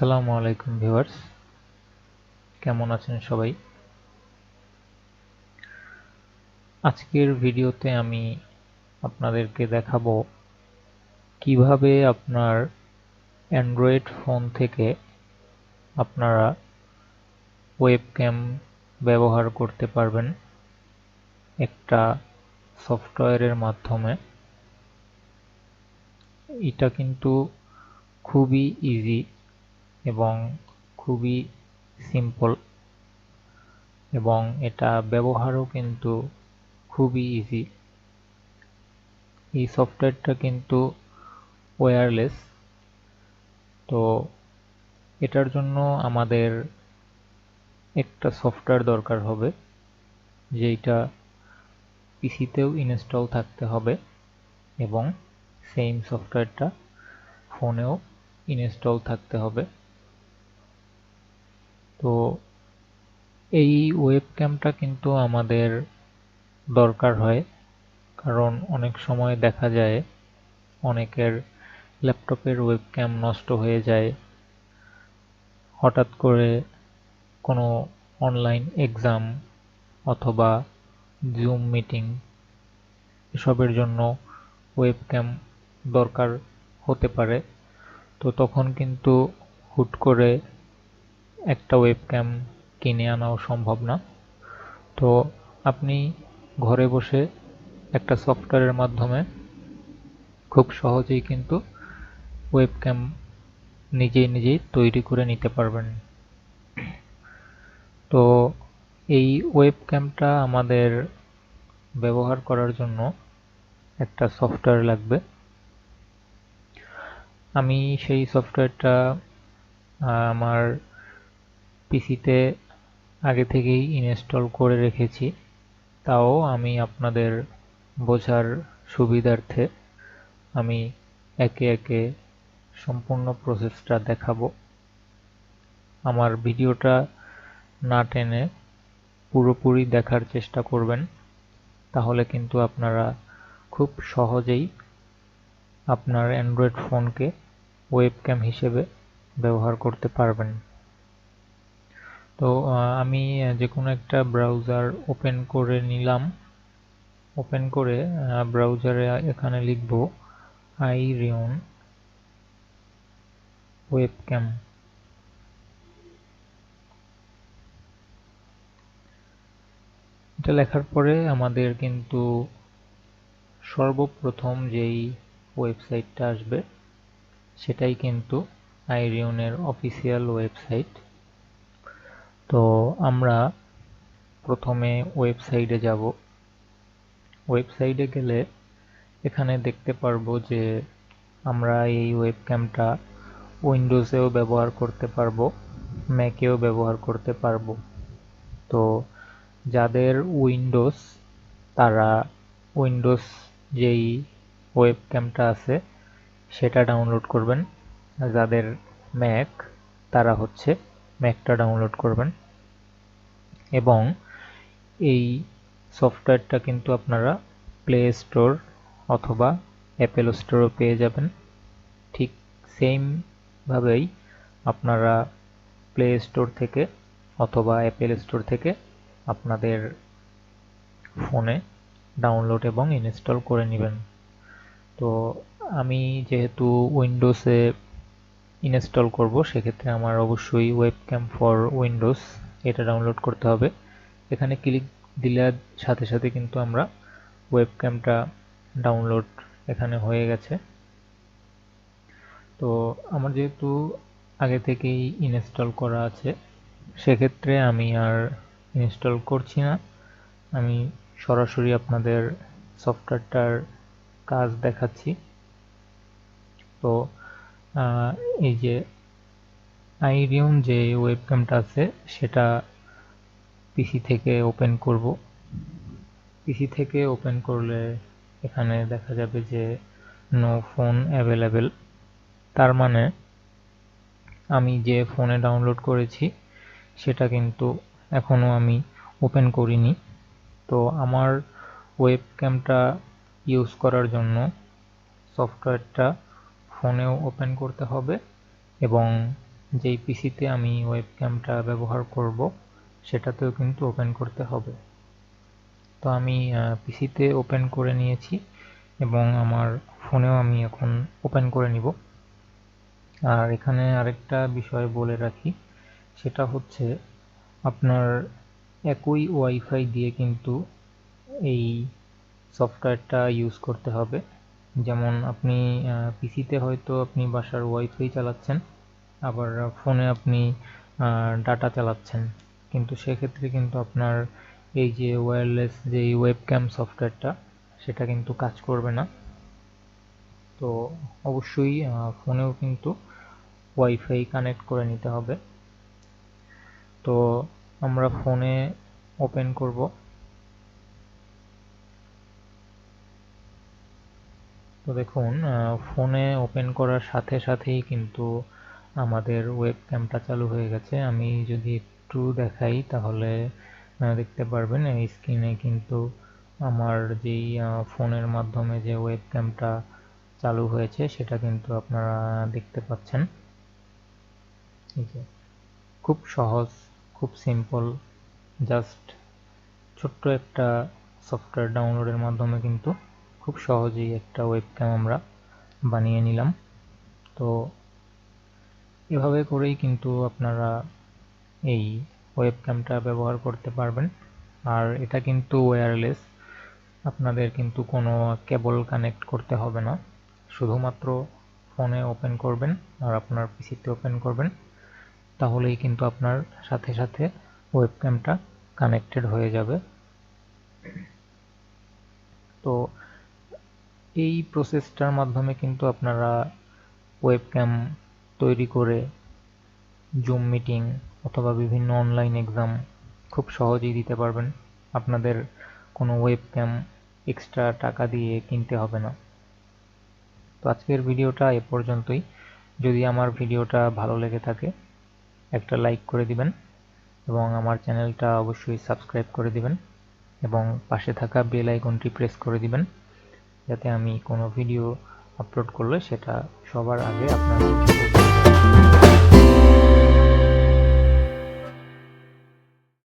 আসসালামু আলাইকুম ভিউয়ার্স। কেমন আছেন সবাই? আজকের ভিডিওতে আমি আপনাদেরকে দেখাবো কীভাবে আপনার অ্যান্ড্রয়েড ফোন থেকে আপনারা ওয়েব ওয়েবক্যাম ব্যবহার করতে পারবেন একটা সফটওয়্যারের মাধ্যমে। এটা কিন্তু খুবই ইজি এবং খুবই সিম্পল এবং এটা ব্যবহারও কিন্তু খুবই ইজি এই সফটওয়্যারটা কিন্তু ওয়্যারলেস তো এটার জন্য আমাদের একটা সফটওয়্যার দরকার হবে যেটা পিসিতেও ইনস্টল থাকতে হবে এবং সেম সফটওয়্যারটা ফোনেও ইনস্টল থাকতে হবে। তো এই ওয়েবক্যামটা কিন্তু আমাদের দরকার হয়, কারণ অনেক সময় দেখা যায় অনেকের ল্যাপটপের ওয়েবক্যাম নষ্ট হয়ে যায়। হঠাৎ করে কোনো অনলাইন এক্সাম অথবা জুম মিটিং এসবের জন্য ওয়েবক্যাম দরকার হতে পারে। তো তখন কিন্তু হুট করে একটা ওয়েবক্যাম কিনে আনাও সম্ভব না। তো আপনি ঘরে বসে একটা সফটওয়্যারের মাধ্যমে খুব সহজেই কিন্তু ওয়েবক্যাম নিজেই নিজেই তৈরি করে নিতে পারবেন। তো এই ওয়েবক্যামটা আমাদের ব্যবহার করার জন্য একটা সফটওয়্যার লাগবে। আমি সেই সফটওয়্যারটা আমার পিসিতে আগে থেকেই ইনস্টল করে রেখেছি, তাও আমি আপনাদের বোঝার সুবিধার্থে আমি একে একে সম্পূর্ণ প্রসেসটা দেখাবো। আমার ভিডিওটা না টেনে পুরোপুরি দেখার চেষ্টা করবেন, তাহলে কিন্তু আপনারা খুব সহজেই আপনার অ্যান্ড্রয়েড ফোনকে ওয়েবক্যাম হিসেবে ব্যবহার করতে পারবেন। তো আমি যে কোনো একটা ব্রাউজার ওপেন করে নিলাম। ওপেন করে ব্রাউজারে এখানে লিখব আই রিয়ন ওয়েবক্যাম এটা লেখার পরে আমাদের কিন্তু সর্বপ্রথম যেই ওয়েবসাইটটা আসবে, সেটাই কিন্তু আইরিয়নের অফিসিয়াল ওয়েবসাইট তো আমরা প্রথমে ওয়েবসাইটে যাব। ওয়েবসাইটে গেলে এখানে দেখতে পারব যে আমরা এই ওয়েবক্যামটা উইন্ডোজেও ব্যবহার করতে পারব, ম্যাকেও ব্যবহার করতে পারব। তো যাদের উইন্ডোজ, তারা উইন্ডোজ যেই ওয়েবক্যামটা আছে, সেটা ডাউনলোড করবেন। যাদের ম্যাক, তারা হচ্ছে ম্যাকটা ডাউনলোড করবেন। এবং এই সফটওয়্যারটা কিন্তু আপনারা প্লে স্টোর অথবা অ্যাপেল স্টোরও পেয়ে যাবেন। ঠিক সেমভাবেই আপনারা প্লে স্টোর থেকে অথবা অ্যাপেল স্টোর থেকে আপনাদের ফোনে ডাউনলোড এবং ইনস্টল করে নেবেন। তো আমি যেহেতু উইন্ডোজে ইনস্টল করব, সেক্ষেত্রে আমার অবশ্যই ওয়েবক্যাম ফর উইন্ডোজ এটা ডাউনলোড করতে হবে। এখানে ক্লিক দিলে সাথে সাথে কিন্তু আমরা ওয়েবক্যামটা ডাউনলোড এখানে হয়ে গেছে। তো আমার যেহেতু আগে থেকেই ইনস্টল করা আছে, সেক্ষেত্রে আমি আর ইনস্টল করছি না। আমি সরাসরি আপনাদের সফটওয়্যারটার কাজ দেখাচ্ছি। তো এই যে আইরিয়ন যে ওয়েবক্যামটা আছে, সেটা পিসি থেকে ওপেন করব। পিসি থেকে ওপেন করলে এখানে দেখা যাবে যে নো ফোন অ্যাভেলেবেল তার মানে আমি যে ফোনে ডাউনলোড করেছি, সেটা কিন্তু এখনও আমি ওপেন করিনি। তো আমার ওয়েবক্যামটা ইউজ করার জন্য সফটওয়্যারটা ফোনেও ওপেন করতে হবে এবং যেই পিসিতে আমি ওয়েবক্যামটা ব্যবহার করব, সেটাতেও কিন্তু ওপেন করতে হবে। তো আমি পিসিতে ওপেন করে নিয়েছি এবং আমার ফোনেও আমি এখন ওপেন করে নিব। আর এখানে আরেকটা বিষয় বলে রাখি, সেটা হচ্ছে আপনার একই ওয়াইফাই দিয়ে কিন্তু এই সফটওয়্যারটা ইউজ করতে হবে। যেমন আপনি পিসিতে হয়তো আপনি বাসার ওয়াইফাই চালাচ্ছেন, আবার ফোনে আপনি ডাটা চালাচ্ছেন। কিন্তু সেক্ষেত্রে কিন্তু আপনার এই যে ওয়্যারলেস যে ওয়েবক্যাম সফটওয়্যারটা সেটা কিন্তু কাজ করবে না। তো অবশ্যই ফোনেও কিন্তু ওয়াইফাই কানেক্ট করে নিতে হবে। তো আমরা ফোনে ওপেন করব। তো দেখুন ফোনে ওপেন করার সাথে সাথেই কিন্তু আমাদের ওয়েবক্যামটা চালু হয়ে গেছে। আমি যদি একটু দেখাই তাহলে দেখতে পারবেন এই স্ক্রিনে কিন্তু আমার যেই ফোনের মাধ্যমে যে ওয়েবক্যামটা চালু হয়েছে সেটা কিন্তু আপনারা দেখতে পাচ্ছেন। খুব সহজ, খুব সিম্পল জাস্ট ছোট্ট একটা সফটওয়্যার ডাউনলোডের মাধ্যমে কিন্তু খুব সহজেই একটা ওয়েবক্যাম আমরা বানিয়ে নিলাম। তো এভাবে করেই কিন্তু আপনারা এই ওয়েবক্যামটা ব্যবহার করতে পারবেন। আর এটা কিন্তু ওয়্যারলেস আপনাদের কিন্তু কোনো কেবল কানেক্ট করতে হবে না। শুধুমাত্র ফোনে ওপেন করবেন আর আপনার পিসিতে ওপেন করবেন। তাহলেই কিন্তু আপনার সাথে সাথে ওয়েবক্যামটা কানেক্টেড হয়ে যাবে। তো এই প্রসেসটার মাধ্যমে কিন্তু আপনারা ওয়েবক্যাম তৈরি করে জুম মিটিং অথবা বিভিন্ন অনলাইন এক্সাম খুব সহজেই দিতে পারবেন। আপনাদের কোনো ওয়েবক্যাম এক্সট্রা টাকা দিয়ে কিনতে হবে না। তো আজকের ভিডিওটা এ পর্যন্তই। যদি আমার ভিডিওটা ভালো লেগে থাকে, একটা লাইক করে দিবেন এবং আমার চ্যানেলটা অবশ্যই সাবস্ক্রাইব করে দিবেন এবং পাশে থাকা বেল আইকনটি প্রেস করে দিবেন। যাতে আমি কোনো ভিডিও আপলোড করলে সেটা সবার আগে আপনার